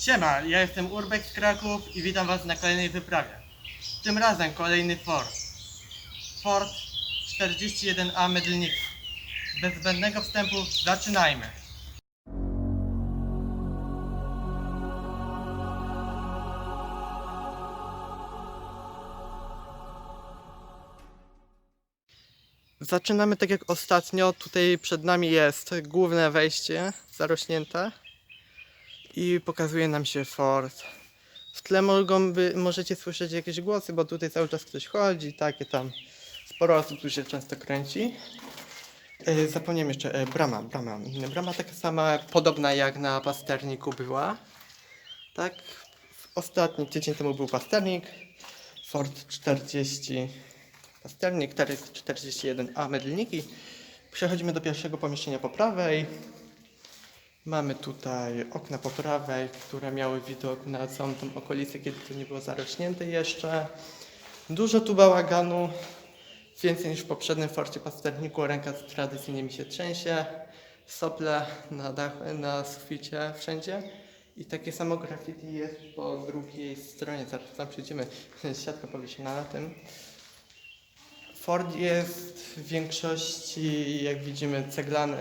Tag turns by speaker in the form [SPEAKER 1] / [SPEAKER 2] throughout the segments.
[SPEAKER 1] Siema, ja jestem Urbex z Kraków i witam Was na kolejnej wyprawie. Tym razem kolejny Ford. Ford 41A Medlnik. Bez zbędnego wstępu zaczynajmy. Zaczynamy tak jak ostatnio. Tutaj przed nami jest główne wejście zarośnięte i pokazuje nam się Ford. W tle mogą by, możecie słyszeć jakieś głosy, bo tutaj cały czas ktoś chodzi, takie tam. Sporo osób tu się często kręci. E, zapomniałem jeszcze, e, brama, brama. Brama taka sama, podobna jak na pasterniku była. Tak, ostatni tydzień temu był pasternik. Ford 40, pasternik, teraz 41A Medlniki. Przechodzimy do pierwszego pomieszczenia po prawej. Mamy tutaj okna po prawej, które miały widok na całą tą okolicę, kiedy to nie było zarośnięte jeszcze. Dużo tu bałaganu, więcej niż w poprzednim Forcie Pasterniku. Ręka tradycyjnie mi się trzęsie. Sople na dachu, na suficie, wszędzie. I takie samo graffiti jest po drugiej stronie, zaraz tam przejdziemy. Siatka powiesiona na tym. Ford jest w większości, jak widzimy, ceglany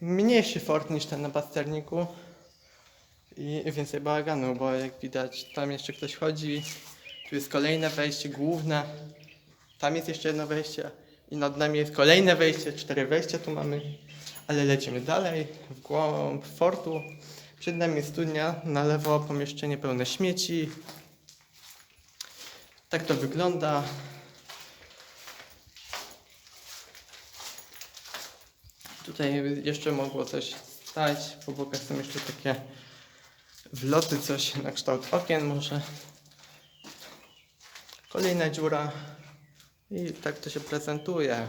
[SPEAKER 1] mniejszy fort niż ten na pasterniku i więcej bałaganu, bo jak widać tam jeszcze ktoś chodzi, tu jest kolejne wejście główne, tam jest jeszcze jedno wejście i nad nami jest kolejne wejście, cztery wejścia tu mamy, ale lecimy dalej w głąb fortu. Przed nami studnia, na lewo pomieszczenie pełne śmieci. Tak to wygląda. Tutaj jeszcze mogło coś stać. Po bokach są jeszcze takie wloty, coś na kształt okien może. Kolejna dziura. I tak to się prezentuje.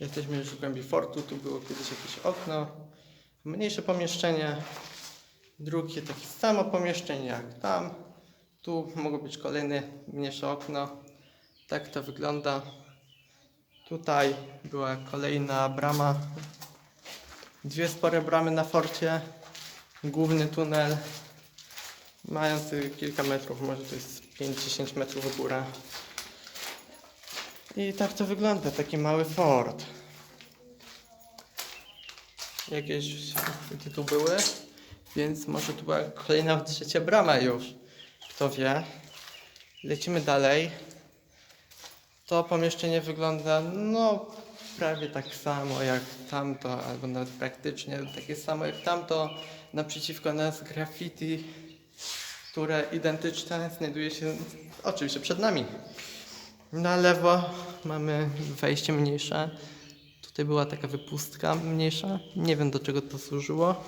[SPEAKER 1] Jesteśmy już w głębi fortu. Tu było kiedyś jakieś okno. Mniejsze pomieszczenie. Drugie takie samo pomieszczenie jak tam. Tu mogło być kolejne mniejsze okno. Tak to wygląda. Tutaj była kolejna brama Dwie spore bramy na forcie, główny tunel, mający kilka metrów, może to jest 5-10 metrów w górę. I tak to wygląda, taki mały fort. Jakieś chwyty tu były, więc może tu była kolejna trzecia brama już. Kto wie. Lecimy dalej. To pomieszczenie wygląda, no, prawie tak samo jak tamto, albo nawet praktycznie takie samo jak tamto. Naprzeciwko nas graffiti, które identyczne znajduje się oczywiście przed nami. Na lewo mamy wejście mniejsze. Tutaj była taka wypustka mniejsza. Nie wiem do czego to służyło.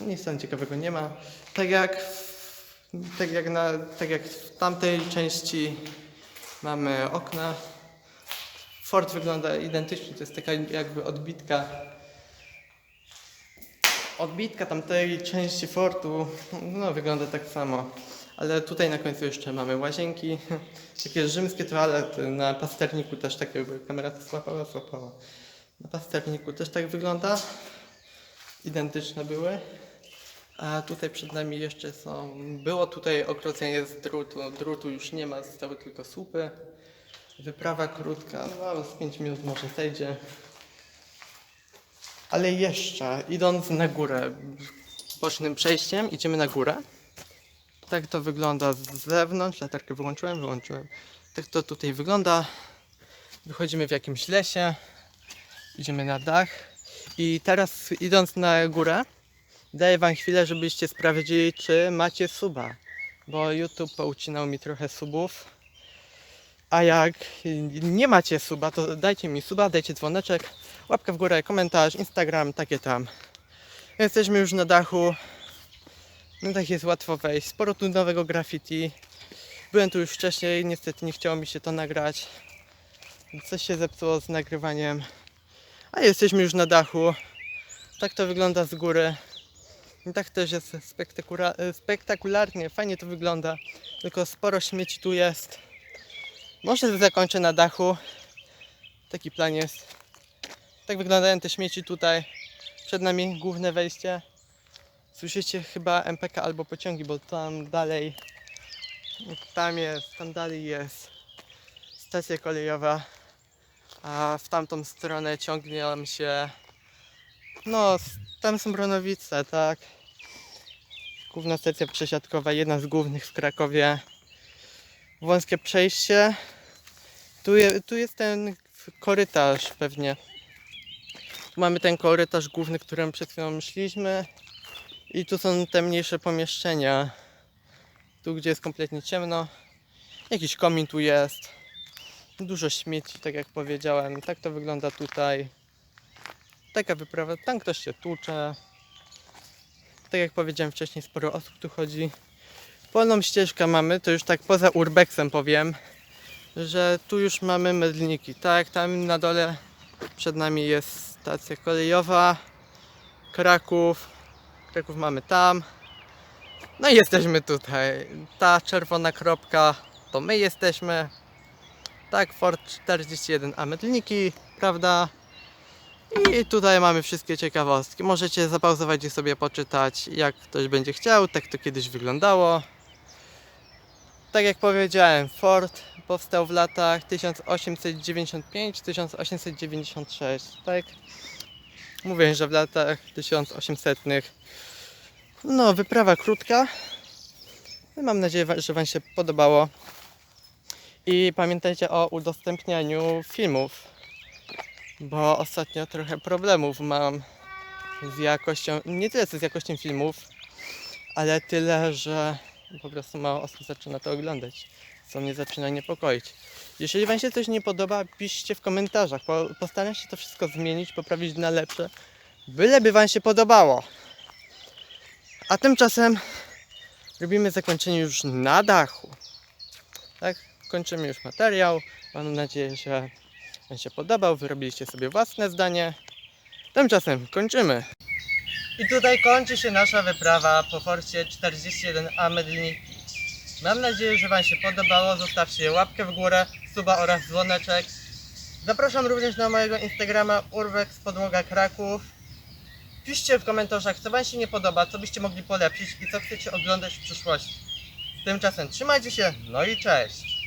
[SPEAKER 1] Nic tam ciekawego nie ma. Tak jak, w- tak jak, na, tak jak w tamtej części mamy okna. Fort wygląda identycznie, to jest taka jakby odbitka. Odbitka tamtej części fortu, no wygląda tak samo. Ale tutaj na końcu jeszcze mamy łazienki, takie rzymskie toalety. Na pasterniku też tak jakby kamera to złapała, złapała. Na pasterniku też tak wygląda. Identyczne były. A tutaj przed nami jeszcze są. Było tutaj okrocenie z drutu. Drutu już nie ma, zostały tylko słupy. Wyprawa krótka, no z 5 minut może zejdzie. Ale jeszcze, idąc na górę, bocznym przejściem, idziemy na górę. Tak to wygląda z zewnątrz. Latarkę wyłączyłem, wyłączyłem. Tak to tutaj wygląda. Wychodzimy w jakimś lesie. Idziemy na dach. I teraz idąc na górę, daję wam chwilę, żebyście sprawdzili, czy macie suba. Bo YouTube poucinał mi trochę subów. A jak nie macie suba, to dajcie mi suba, dajcie dzwoneczek, łapkę w górę, komentarz, Instagram, takie tam. Jesteśmy już na dachu. Na dach jest łatwo wejść. Sporo tu nowego graffiti. Byłem tu już wcześniej, niestety nie chciało mi się to nagrać. Coś się zepsuło z nagrywaniem. A jesteśmy już na dachu. Tak to wygląda z góry. I tak też jest spektakula- spektakularnie, fajnie to wygląda. Tylko sporo śmieci tu jest. Może zakończę na dachu. Taki plan jest. Tak wyglądają te śmieci tutaj. Przed nami główne wejście. Słyszycie chyba MPK albo pociągi, bo tam dalej, tam jest, tam dalej jest stacja kolejowa, a w tamtą stronę ciągnie nam się, no, tam są Bronowice, tak. Główna stacja przesiadkowa, jedna z głównych w Krakowie. Wąskie przejście. Tu, je, tu jest ten korytarz pewnie. Tu mamy ten korytarz główny, którym przed chwilą szliśmy. I tu są te mniejsze pomieszczenia. Tu, gdzie jest kompletnie ciemno. Jakiś komin tu jest. Dużo śmieci, tak jak powiedziałem. Tak to wygląda tutaj. Taka wyprawa. Tam ktoś się tłucze. Tak jak powiedziałem wcześniej, sporo osób tu chodzi. Polną ścieżkę mamy, to już tak poza urbexem powiem, że tu już mamy mydlniki. Tak, tam na dole przed nami jest stacja kolejowa. Kraków. Kraków mamy tam. No i jesteśmy tutaj. Ta czerwona kropka to my jesteśmy. Tak, Ford 41 a mydlniki, prawda? I tutaj mamy wszystkie ciekawostki. Możecie zapauzować i sobie poczytać, jak ktoś będzie chciał. Tak to kiedyś wyglądało. Tak jak powiedziałem, Ford powstał w latach 1895-1896, tak? Mówię, że w latach 1800. No, wyprawa krótka. Mam nadzieję, że Wam się podobało. I pamiętajcie o udostępnianiu filmów, bo ostatnio trochę problemów mam z jakością, nie tyle co z jakością filmów, ale tyle, że po prostu mało osób zaczyna to oglądać, co mnie zaczyna niepokoić. Jeżeli Wam się coś nie podoba, piszcie w komentarzach. Po, postaram się to wszystko zmienić, poprawić na lepsze, byleby Wam się podobało. A tymczasem robimy zakończenie już na dachu. Tak, kończymy już materiał. Mam nadzieję, że Wam się podobał. Wyrobiliście sobie własne zdanie. Tymczasem kończymy. I tutaj kończy się nasza wyprawa po Forcie 41A Medlniki. Mam nadzieję, że Wam się podobało. Zostawcie łapkę w górę, suba oraz dzwoneczek. Zapraszam również na mojego Instagrama Urbex Podłoga Kraków. Piszcie w komentarzach, co Wam się nie podoba, co byście mogli polepszyć i co chcecie oglądać w przyszłości. Tymczasem trzymajcie się, no i cześć!